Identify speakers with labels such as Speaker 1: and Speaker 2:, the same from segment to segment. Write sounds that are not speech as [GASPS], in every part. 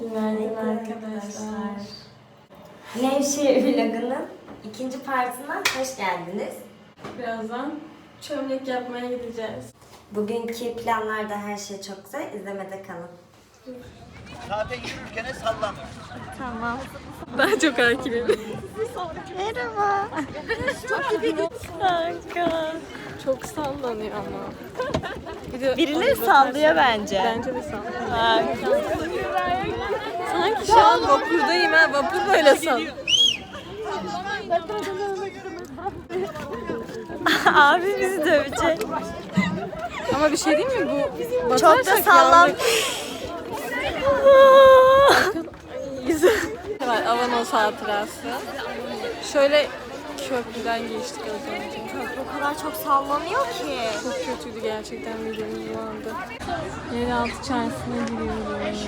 Speaker 1: Günaydın arkadaşlar.
Speaker 2: Nevşehir vlogunun ikinci partına hoş geldiniz.
Speaker 1: Birazdan çömlek yapmaya gideceğiz.
Speaker 2: Bugünkü planlarda her şey çok güzel. İzlemede kalın.
Speaker 3: Zaten yürürken sallan.
Speaker 2: Tamam.
Speaker 1: Daha çok hakimim.
Speaker 2: Merhaba. Kanka.
Speaker 1: Çok sallanıyor ama. Bir de
Speaker 2: Birileri sallıyor bence.
Speaker 1: Bence de sallıyor. Sanki şu an vapurdayım ha. Vapur böyle sallıyor.
Speaker 2: Abi bizi dövecek.
Speaker 1: Ama bir şey değil mi bu?
Speaker 2: Çok da
Speaker 1: yandık. Var Avanos hatırası. Şöyle köprüden geçtik az önce.
Speaker 2: o kadar çok sallanıyor ki.
Speaker 1: Çok kötüydü gerçekten midemiz bulandı. Yeraltı çarşısına giriyoruz.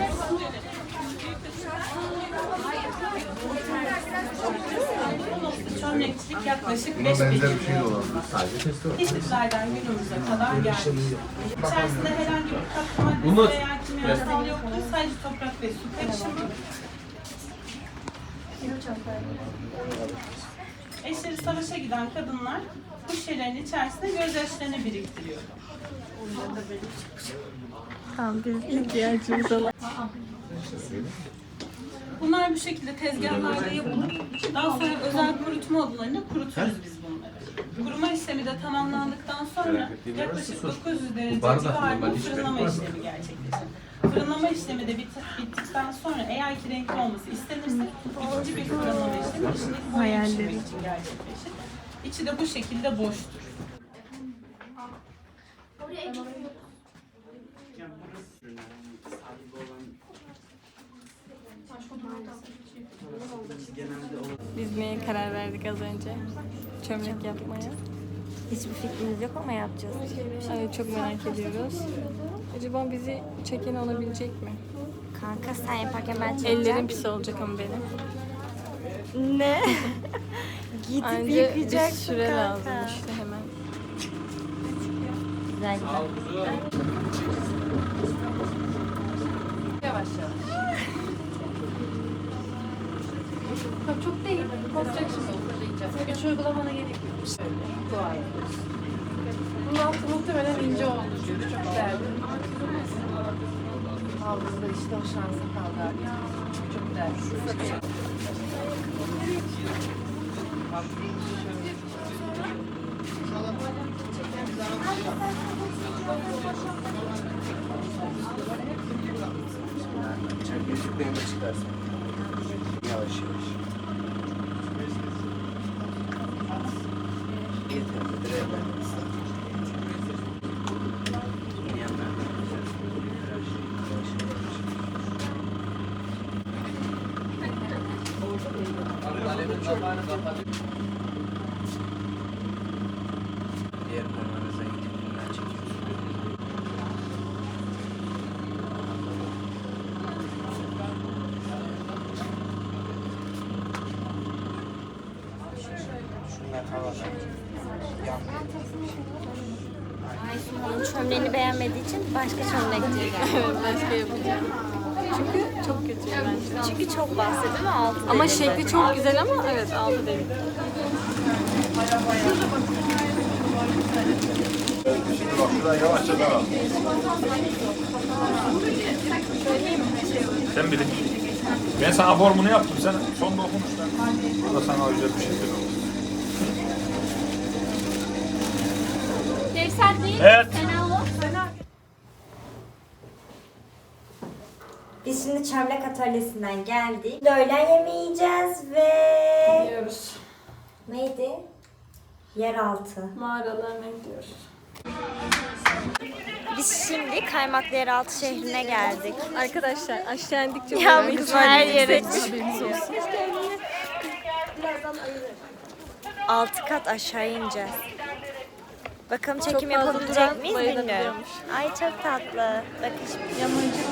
Speaker 4: Çömlekçilik yaklaşık
Speaker 5: Buna
Speaker 4: 5 bin
Speaker 5: benzer bir şey de olabilir. Sadece testi var.
Speaker 4: Günümüze kadar gelmiş. İçerisinde herhangi bir katkı maddesi veya kimyasal yoktur. Sadece toprak ve su karışımı. Eşleri savaşa giden kadınlar bu şişelerin içerisinde gözyaşlarını biriktiriyor. Bunlar bu şekilde tezgahlarda yapılıp daha sonra özel kurutma odalarında kuruturuz biz bunları. Kuruma işlemi de tamamlandıktan sonra yaklaşık 900 derece civarında fırınlama işlemi gerçekleşir. Fırınlama işlemi de bit- bittikten sonra eğer ki renkli olması istenirse ikinci bir fırınlama işlemi içindeki boya pişirmek için gerçekleşir. İçi de bu şekilde boştur.
Speaker 1: Dizmeye karar verdik az önce. Çömlek yapmaya.
Speaker 2: Hiçbir fikrimiz yok ama yapacağız.
Speaker 1: Evet çok merak ediyoruz. Acaba bizi çeken olabilecek mi?
Speaker 2: Kanka sen yaparken ben çekeceğim.
Speaker 1: Ellerim pis olacak ama benim.
Speaker 2: Ne? [LAUGHS] Gidip
Speaker 1: Anca bir
Speaker 2: yıkayacaksın
Speaker 1: süre
Speaker 2: kanka.
Speaker 1: lazım işte hemen.
Speaker 2: Güzel güzel.
Speaker 6: Çok değil. Korkacak şimdi. Üç uygulamana gerek yok. Dua ediyoruz. Bunun altı muhtemelen ince oldu çünkü çok değerli. Aldığında işte o şansa kaldı artık. Çok değerli.
Speaker 3: Yüzüklerini çıkarsın. Yavaş yavaş.
Speaker 2: Yeah. Çömleğini beğenmediği için başka çömlekçiye geldi. [LAUGHS]
Speaker 1: Başka yapacağım. Çünkü çok kötü bence.
Speaker 2: Çünkü çok bahsediyor ama altı
Speaker 1: Ama
Speaker 2: delirdi.
Speaker 1: şekli çok güzel ama evet altı değil.
Speaker 5: Şimdi bak şuradan yavaşça daha.
Speaker 7: Sen bilin. Ben sana formunu yaptım. Sen son dokunuştan. O da sana özel bir şey dedi. Evet.
Speaker 2: Biz şimdi çömlek atölyesinden geldik. Öğlen yemeği yiyeceğiz ve...
Speaker 1: Gidiyoruz.
Speaker 2: Neydi? Yeraltı.
Speaker 1: Mağaralarına gidiyoruz.
Speaker 2: Biz şimdi Kaymaklı Yeraltı şehrine geldik.
Speaker 1: Arkadaşlar aşağı indikçe
Speaker 2: Ya bu kız
Speaker 1: ihtimal
Speaker 2: her yere. Altı kat aşağı ineceğiz. Bakalım çekim yapabilecek miyiz bilmiyorum. Ay çok tatlı. Bakın şimdi.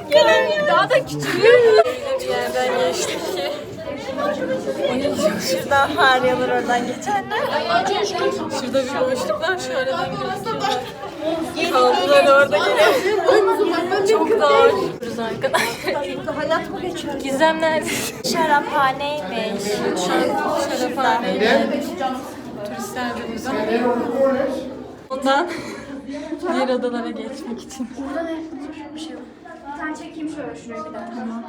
Speaker 1: Daha da küçülüyor. Bir yerden geçtik ki.
Speaker 2: Şuradan faryalar oradan geçenler.
Speaker 1: Şurada bir boşluk var. Şöyleden gözüküyorlar. Kaldılar orada gene. Çok dar. Dururuz arkadaşlar.
Speaker 2: Hayat mı geçiyor?
Speaker 1: Gizem nerede?
Speaker 2: Şaraphaneymiş.
Speaker 1: Şaraphaneye Turistler de burada. Ondan [LAUGHS] diğer odalara geçmek için.
Speaker 6: Burada ne? Bir şey yok. Tane çekeyim şöyle şuraya bir tane.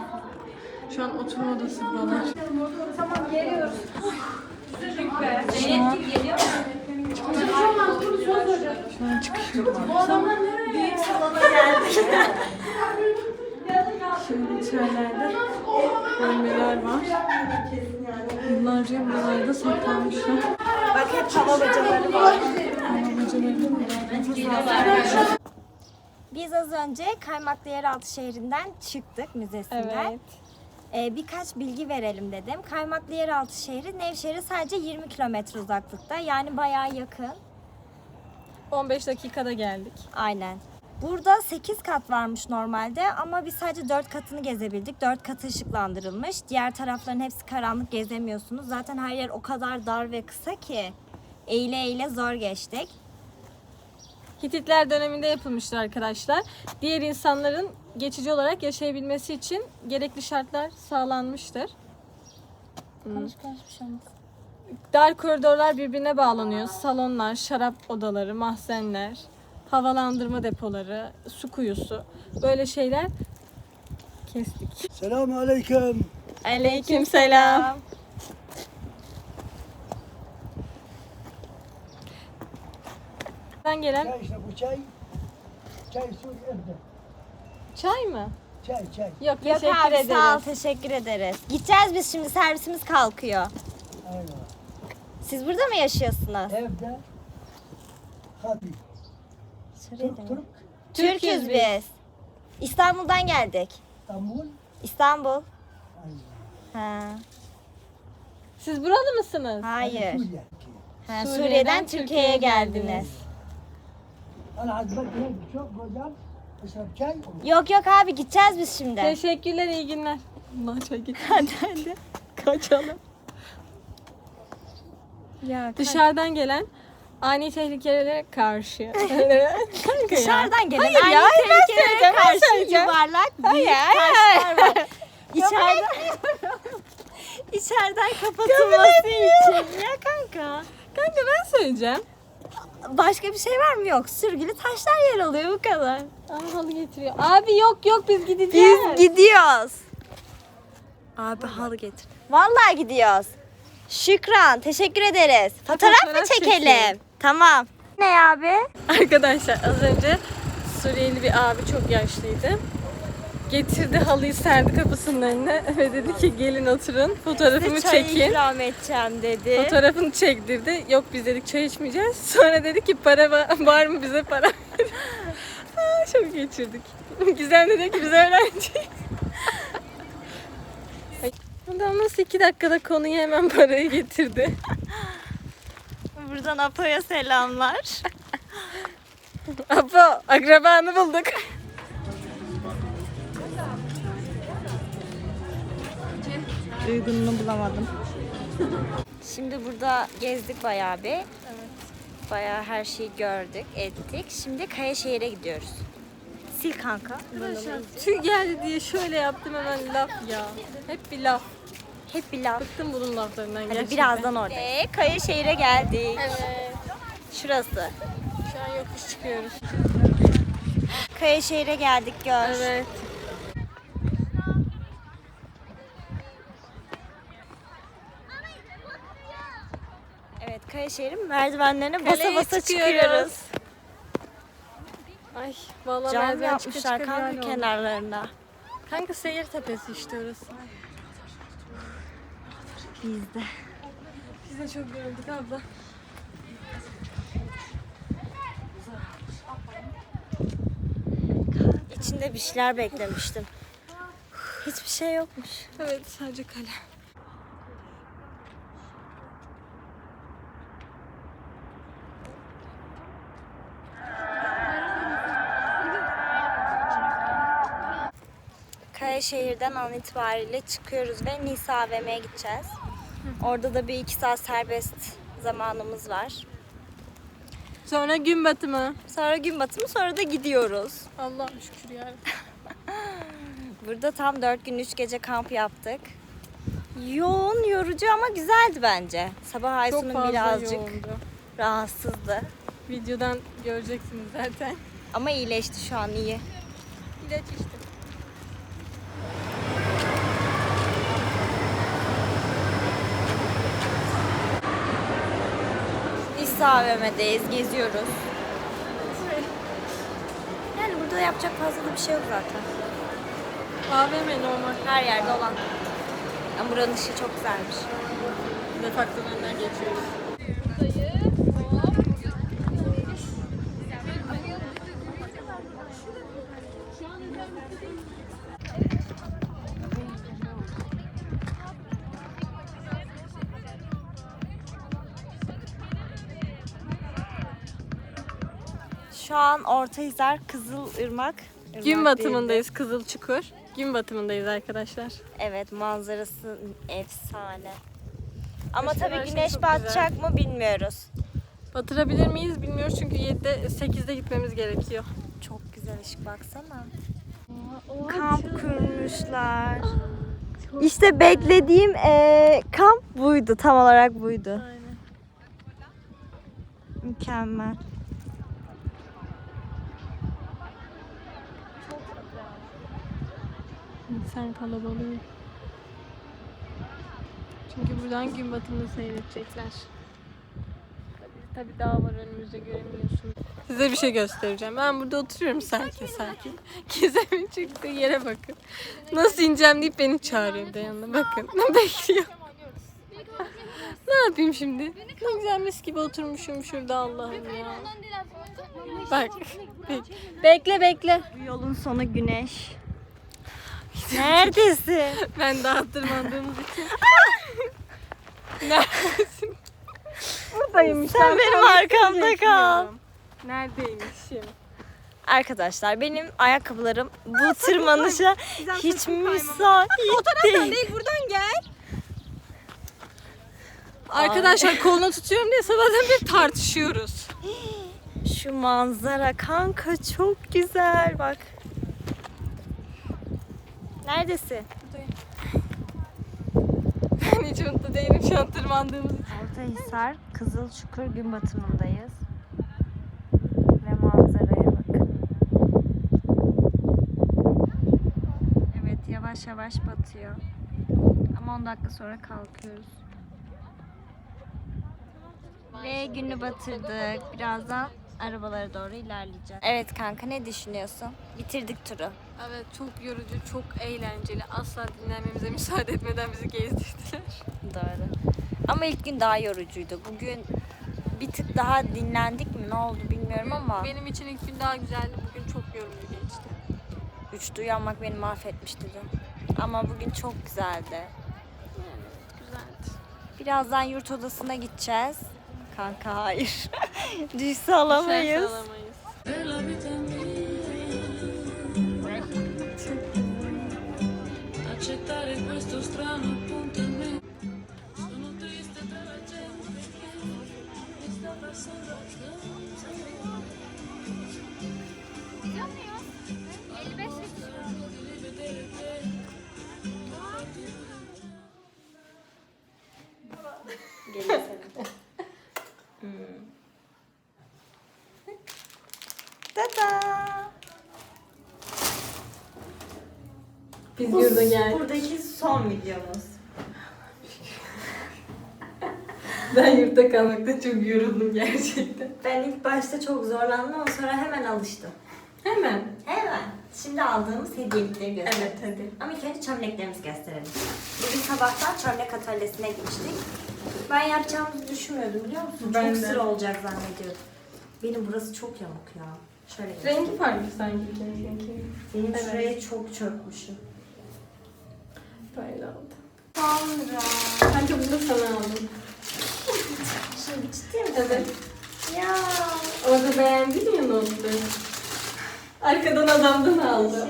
Speaker 1: Şu an oturma odası buralar.
Speaker 6: Tamam geliyoruz.
Speaker 1: Şu an çıkışıyoruz. [LAUGHS] Şimdi içerilerde bölmeler var. Yıllarca buralarda saklanmışlar.
Speaker 2: Bak hep hava bacaları var. Biz az önce Kaymaklı Yeraltı şehrinden çıktık müzesinden.
Speaker 1: Evet.
Speaker 2: Ee, birkaç bilgi verelim dedim. Kaymaklı Yeraltı şehri Nevşehir'e sadece 20 kilometre uzaklıkta. Yani bayağı yakın.
Speaker 1: 15 dakikada geldik.
Speaker 2: Aynen. Burada 8 kat varmış normalde ama biz sadece 4 katını gezebildik. 4 katı ışıklandırılmış. Diğer tarafların hepsi karanlık gezemiyorsunuz. Zaten her yer o kadar dar ve kısa ki eğile eğile zor geçtik.
Speaker 1: Hititler döneminde yapılmıştır arkadaşlar. Diğer insanların geçici olarak yaşayabilmesi için gerekli şartlar sağlanmıştır.
Speaker 2: Şey olmaz.
Speaker 1: Dar koridorlar birbirine bağlanıyor. Salonlar, şarap odaları, mahzenler, havalandırma depoları, su kuyusu. Böyle şeyler kestik.
Speaker 8: Selamun aleyküm.
Speaker 1: Aleyküm selam. Ben gelen
Speaker 8: Çay işte bu çay. Çay su evde.
Speaker 1: çay mı?
Speaker 8: Çay çay.
Speaker 1: Yok,
Speaker 2: Yok
Speaker 1: teşekkür
Speaker 2: abi
Speaker 1: ederiz.
Speaker 2: sağ ol teşekkür ederiz. Gideceğiz biz şimdi servisimiz kalkıyor.
Speaker 8: Aynen.
Speaker 2: Siz burada mı yaşıyorsunuz?
Speaker 8: Evde. Hadi. Türk? Türk.
Speaker 2: Türk'üz biz. İstanbul'dan geldik.
Speaker 8: İstanbul.
Speaker 2: İstanbul.
Speaker 8: Aynen.
Speaker 2: Ha.
Speaker 1: Siz buralı mısınız?
Speaker 2: Hayır.
Speaker 8: Suriye.
Speaker 2: Ha,
Speaker 1: Suriye'den
Speaker 2: Suriye'den
Speaker 1: Türkiye'ye
Speaker 2: Türkiye'ye
Speaker 1: geldiniz.
Speaker 8: Çok güzel. Çay.
Speaker 2: Yok yok abi gideceğiz biz şimdi.
Speaker 1: Teşekkürler, iyi günler. Çay git. [LAUGHS] Hadi hadi. Kaçalım.
Speaker 2: Ya,
Speaker 1: Dışarıdan gelen ani tehlikelere karşı. [LAUGHS] Kanka ya.
Speaker 2: Dışarıdan gelen
Speaker 1: Hayır
Speaker 2: aynı
Speaker 1: ya, ben
Speaker 2: tehlikelere
Speaker 1: söyleyeceğim, ben
Speaker 2: karşı
Speaker 1: söyleyeceğim.
Speaker 2: yuvarlak büyük
Speaker 1: hayır.
Speaker 2: taşlar var. [LAUGHS] İçeriden, içeriden kapatılması için. Ya kanka.
Speaker 1: Kanka ben söyleyeceğim.
Speaker 2: Başka bir şey var mı? Yok. Sürgülü taşlar yer alıyor bu kadar.
Speaker 1: Aa, halı getiriyor. Abi yok yok biz gideceğiz.
Speaker 2: Biz gidiyoruz. Abi halı getir. Vallahi gidiyoruz. Şükran. Teşekkür ederiz. Fotoğraf mı
Speaker 1: fotoğraf
Speaker 2: çekelim?
Speaker 1: çekelim.
Speaker 2: Tamam. Ne abi?
Speaker 1: Arkadaşlar az önce Suriyeli bir abi çok yaşlıydı. Getirdi halıyı serdi kapısının önüne [LAUGHS] ve dedi ki gelin oturun fotoğrafımı
Speaker 2: Size çay
Speaker 1: çekin.
Speaker 2: ikram edeceğim dedi.
Speaker 1: Fotoğrafını çektirdi. Yok biz dedik çay içmeyeceğiz. [LAUGHS] Sonra dedi ki para va- [LAUGHS] var mı bize para. Aa, çok geçirdik. Gizem dedi ki biz öğrenciyiz. Ay, Adam nasıl iki dakikada konuyu hemen parayı getirdi.
Speaker 2: Buradan Apo'ya selamlar.
Speaker 1: Apo akrabanı bulduk.
Speaker 2: Uygununu bulamadım. Şimdi burada gezdik bayağı bir. Bayağı her şeyi gördük, ettik. Şimdi Kayaşehir'e gidiyoruz. Sil kanka.
Speaker 1: Tüy geldi diye şöyle yaptım hemen laf ya. Hep bir laf.
Speaker 2: Hep bir laf.
Speaker 1: Bıktım bunun laflarından
Speaker 2: Hadi
Speaker 1: gerçekten.
Speaker 2: birazdan orada. Ee, Kayaşehir'e geldik.
Speaker 1: Evet.
Speaker 2: Şurası.
Speaker 1: Şu an yokuş çıkıyoruz.
Speaker 2: Kayaşehir'e geldik gör.
Speaker 1: Evet.
Speaker 2: Evet Kayaşehir'in merdivenlerine basa
Speaker 1: Kaleye
Speaker 2: basa
Speaker 1: çıkıyoruz.
Speaker 2: çıkıyoruz.
Speaker 1: Ay vallahi
Speaker 2: Cam
Speaker 1: merdiven
Speaker 2: yapmışlar
Speaker 1: bir
Speaker 2: kanka
Speaker 1: hal oldu.
Speaker 2: kenarlarına.
Speaker 1: Kanka seyir tepesi işte orası.
Speaker 2: Bizde.
Speaker 1: Biz de çok yorulduk abla.
Speaker 2: İçinde bir şeyler beklemiştim. Hiçbir şey yokmuş.
Speaker 1: Evet sadece kale.
Speaker 2: Kayaşehir'den an itibariyle çıkıyoruz ve Nisa AVM'ye gideceğiz. Orada da bir iki saat serbest zamanımız var.
Speaker 1: Sonra gün batımı.
Speaker 2: Sonra gün batımı sonra da gidiyoruz.
Speaker 1: Allah'ım şükür ya. [LAUGHS]
Speaker 2: Burada tam 4 gün 3 gece kamp yaptık. Yoğun, yorucu ama güzeldi bence. Sabah Aysun'un birazcık
Speaker 1: yoğundu.
Speaker 2: rahatsızdı.
Speaker 1: Videodan göreceksiniz zaten.
Speaker 2: Ama iyileşti şu an iyi.
Speaker 1: İlaç içtim.
Speaker 2: Nisa AVM'deyiz, geziyoruz. Yani burada yapacak fazla da bir şey yok zaten.
Speaker 1: AVM normal.
Speaker 2: Her yerde olan. Ama buranın ışığı çok güzelmiş.
Speaker 1: Defakto önden geçiyoruz.
Speaker 2: Şu an Ortahisar, Kızılırmak. Irmak
Speaker 1: Gün batımındayız Kızılçukur. Gün batımındayız arkadaşlar.
Speaker 2: Evet, manzarası efsane. Ama
Speaker 1: Göster,
Speaker 2: tabii güneş
Speaker 1: çok
Speaker 2: batacak mı bilmiyoruz.
Speaker 1: Batırabilir miyiz bilmiyoruz çünkü 7'de 8'de gitmemiz gerekiyor.
Speaker 2: Çok güzel ışık baksana. Kamp kurmuşlar. İşte beklediğim eee, kamp buydu. Tam olarak buydu.
Speaker 1: Aynen.
Speaker 2: Mükemmel.
Speaker 1: İnsan kalabalığı. Çünkü buradan gün batımını seyredecekler. Tabii, tabii dağ var önümüzde göremiyorsunuz. Size bir şey göstereceğim. Ben burada oturuyorum sakin sakin. [LAUGHS] Gizem'in çıktığı yere bakın. Nasıl ineceğim deyip beni çağırıyor de yanına. Bakın [LAUGHS] bekliyor. ne yapayım şimdi? Ne güzel mis gibi oturmuşum şurada Allah'ım ya. Bak. Bek- Bekle bekle.
Speaker 2: Bu yolun sonu güneş. Neredesin? [LAUGHS]
Speaker 1: Ben daha tırmandığımız için. [LAUGHS] Neredesin? Buradaymış.
Speaker 2: Sen benim arkamda kal.
Speaker 1: Neredeymişim?
Speaker 2: Arkadaşlar benim ayakkabılarım bu tırmanışa hiç müsait değil.
Speaker 1: Değil buradan gel. Arkadaşlar kolunu tutuyorum diye sabahtan beri tartışıyoruz. [GASPS]
Speaker 2: Şu manzara kanka çok güzel bak. Neredesin?
Speaker 1: Ben [LAUGHS] hiç mutlu değilim şu an tırmandığımız için.
Speaker 2: Ortahisar Kızılçukur gün batımındayız. Ve manzaraya bakın. Evet yavaş yavaş batıyor. Ama 10 dakika sonra kalkıyoruz. Ve günü batırdık. Birazdan arabalara doğru ilerleyeceğiz. Evet kanka ne düşünüyorsun? Bitirdik turu.
Speaker 1: Evet çok yorucu, çok eğlenceli. Asla dinlenmemize müsaade etmeden bizi gezdirdiler.
Speaker 2: Doğru. Ama ilk gün daha yorucuydu. Bugün bir tık daha dinlendik mi ne oldu bilmiyorum ama
Speaker 1: Benim için ilk gün daha güzeldi. Bugün çok yorucu geçti.
Speaker 2: üçte uyanmak beni mahvetmişti dün. Ama bugün çok güzeldi.
Speaker 1: Güzeldi.
Speaker 2: Birazdan yurt odasına gideceğiz. Kanka hayır. [LAUGHS] Düşse alamayız.
Speaker 1: Düşerse Biz yurda geldik.
Speaker 2: Buradaki son videomuz. [LAUGHS]
Speaker 1: Ben yurtta kalmakta çok yoruldum gerçekten.
Speaker 2: Ben ilk başta çok zorlandım ama sonra hemen alıştım.
Speaker 1: Hemen.
Speaker 2: Hemen. Şimdi aldığımız hediyelikleri gösterelim.
Speaker 1: Evet hadi.
Speaker 2: Ama ilk önce çömleklerimizi gösterelim. Bugün sabahtan çömlek atölyesine gitmiştik. Ben yapacağımızı düşünmüyordum biliyor musun?
Speaker 1: Ben
Speaker 2: çok
Speaker 1: de.
Speaker 2: sıra olacak zannediyordum. Benim burası çok yamuk ya. Şöyle.
Speaker 1: Rengi farklı sanki seninki.
Speaker 2: Benim
Speaker 1: Evet.
Speaker 2: şuraya çok çökmüşüm.
Speaker 1: Böyle oldu.
Speaker 2: Sonra.
Speaker 1: Sanki bunu sana aldım.
Speaker 2: Şimdi ciddi misin?
Speaker 1: Evet.
Speaker 2: Ya.
Speaker 1: Orada beğendin ya notları. Arkadan adamdan aldım.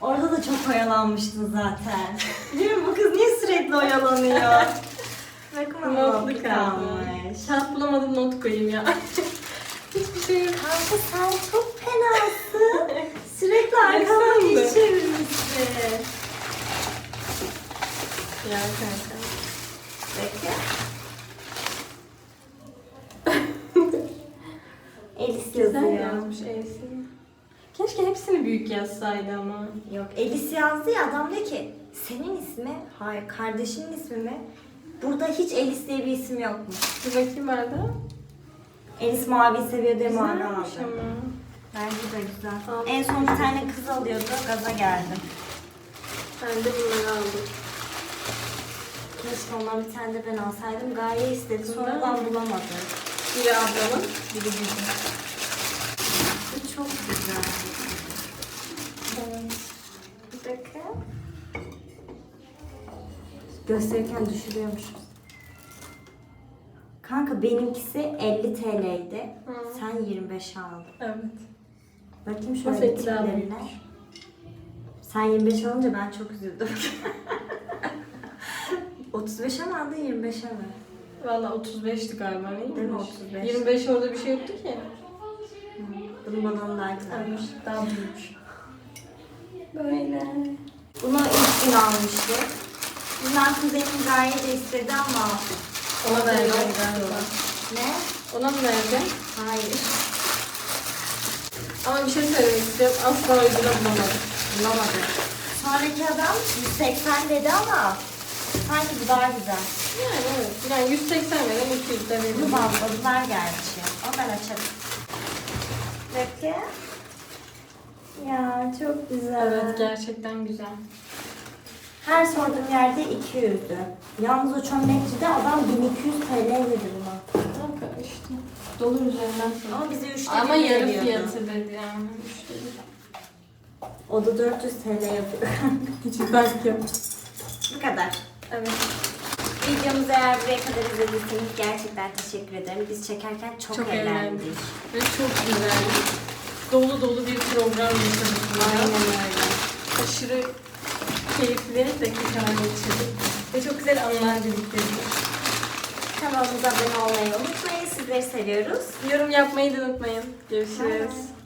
Speaker 2: Orada da çok oyalanmıştın zaten. Değil mi? Bu kız niye sürekli oyalanıyor? Bakın
Speaker 1: Notlu
Speaker 2: kalmış.
Speaker 1: Şans bulamadım not koyayım ya. Hiçbir şey yok.
Speaker 2: Kanka sen çok fenasın. [LAUGHS] Sürekli arkamdan iş çevirmişsin.
Speaker 1: Kanka.
Speaker 2: Bekle. [LAUGHS] Elis
Speaker 1: Güzel
Speaker 2: yazıyor.
Speaker 1: yazmış. Keşke hepsini büyük yazsaydı ama.
Speaker 2: Yok Elis yazdı ya adam diyor ki senin ismi, hayır kardeşinin ismi mi? Burada hiç Elis diye bir isim yokmuş.
Speaker 1: Bir bakayım Arda.
Speaker 2: Elis mavi seviyor diye mavi
Speaker 1: Güzelmiş
Speaker 2: aldı.
Speaker 1: ama.
Speaker 2: Bence de güzel.
Speaker 1: Tamam.
Speaker 2: En son bir tane kız alıyordu, gaza geldim.
Speaker 1: Ben de bunları aldım.
Speaker 2: Keşke ondan bir tane de ben alsaydım. Gaye istedi, sonradan
Speaker 1: mı?
Speaker 2: bulamadım.
Speaker 1: Biri ablamın, biri bizim.
Speaker 2: Bu çok güzel. Bir dakika. Gösterirken düşürüyormuş. Kanka benimkisi 50 TL'ydi.
Speaker 1: Hı.
Speaker 2: Sen 25 aldın.
Speaker 1: Evet.
Speaker 2: Bakayım şöyle tiplerine. Sen 25 alınca ben çok üzüldüm. [LAUGHS] 35'e mi aldın 25'e mi?
Speaker 1: Valla 35'ti galiba değil mi?
Speaker 2: Değil mi, 35?
Speaker 1: 25 orada bir şey yoktu ki.
Speaker 2: Bunun bana daha güzelmiş.
Speaker 1: Daha büyük. Böyle.
Speaker 2: Bunu ilk gün almıştı. Bundan kuzenim Gaye de istedi ama
Speaker 1: Ona
Speaker 2: Yoktu.
Speaker 1: galiba.
Speaker 2: ne?
Speaker 1: Ona mı verdim?
Speaker 2: Hayır.
Speaker 1: Ama bir şey söylemek istiyorum. Asla uyguna bulamadım.
Speaker 2: Bulamadım. Sonraki adam 180 dedi ama sanki bu daha güzel.
Speaker 1: Yani evet. Yani 180 veren 200 de veririm.
Speaker 2: bantladılar gerçi. Ama ben açarım. Bekle. Ya çok güzel.
Speaker 1: Evet gerçekten güzel.
Speaker 2: Her sorduğum yerde 200'dü. Yalnız o çömlekçide adam 1200 TL dedi buna.
Speaker 1: Kanka işte. Dolu üzerinden sonra.
Speaker 2: Ama bize 3
Speaker 1: Ama yarı fiyatı dedi yani. Üç dedi.
Speaker 2: O da 400 TL yapıyor. [LAUGHS]
Speaker 1: Hiç yok.
Speaker 2: Bu kadar.
Speaker 1: Evet.
Speaker 2: Videomuzu eğer buraya kadar izlediyseniz gerçekten teşekkür ederim. Biz çekerken çok,
Speaker 1: Çok
Speaker 2: eğlendik.
Speaker 1: eğlendik. Ve çok güzel. Dolu dolu bir program yaşadık.
Speaker 2: Aynen öyle.
Speaker 1: Aşırı keyifli dakikalar geçirdik. Ve çok güzel anılar biriktirdik.
Speaker 2: Kanalımıza abone olmayı unutmayın. Sizleri seviyoruz.
Speaker 1: Yorum yapmayı da unutmayın. Görüşürüz.
Speaker 2: Bye.